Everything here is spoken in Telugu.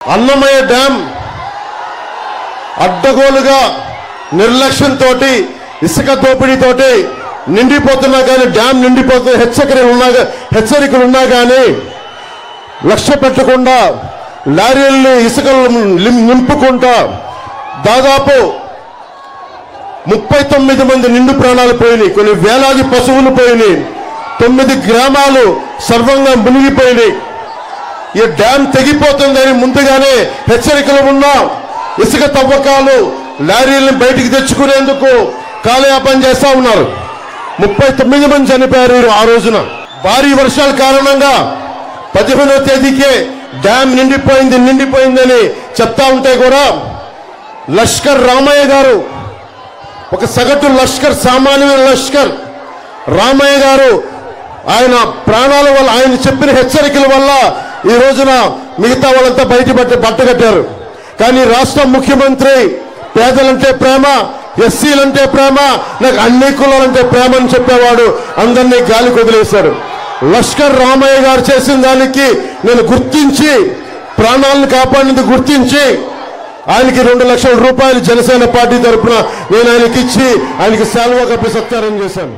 అన్నమయ్య డ్యాం అడ్డగోలుగా నిర్లక్ష్యంతో ఇసుక దోపిడీతోటి నిండిపోతున్నా కానీ డ్యాం నిండిపోతున్న హెచ్చరికలు ఉన్నా హెచ్చరికలు ఉన్నా కానీ లక్ష్య పెట్టకుండా లారీల్ని ఇసుకలు నింపుకుంటా దాదాపు ముప్పై తొమ్మిది మంది నిండు ప్రాణాలు పోయినాయి. కొన్ని వేలాది పశువులు పోయినాయి. తొమ్మిది గ్రామాలు సర్వంగా మునిగిపోయినాయి. ఈ డ్యామ్ తెగిపోతుందని ముందుగానే హెచ్చరికలు ఉన్నాం. ఇసుక తవ్వకాలు లారీలను బయటికి తెచ్చుకునేందుకు కాలయాపన చేస్తా ఉన్నారు. ముప్పై తొమ్మిది మంది చనిపోయారు ఆ రోజున. భారీ వర్షాల కారణంగా పదిహేనవ తేదీకే డ్యామ్ నిండిపోయింది నిండిపోయిందని చెప్తా ఉంటే కూడా లష్కర్ రామయ్య గారు ఒక సగటు లష్కర్ సామాన్యమైన లష్కర్ రామయ్య గారు ఆయన ప్రాణాల వల్ల ఆయన చెప్పిన హెచ్చరికల వల్ల ఈ రోజున మిగతా వాళ్ళంతా బయట బట్ట బట్టగట్టారు కానీ రాష్ట్ర ముఖ్యమంత్రి పేదలంటే ప్రేమ ఎస్సీలంటే ప్రేమ నాకు అన్ని కులాలంటే ప్రేమ అని చెప్పేవాడు అందరినీ గాలి వదిలేశాడు లష్కర్ రామయ్య గారు చేసిన దానికి నేను గుర్తించి ప్రాణాలను కాపాడినందుకు గుర్తించి ఆయనకి రెండు లక్షల రూపాయలు జనసేన పార్టీ తరఫున నేను ఆయనకి ఇచ్చి ఆయనకి సెలవు కప్పి సత్కారం చేశాను.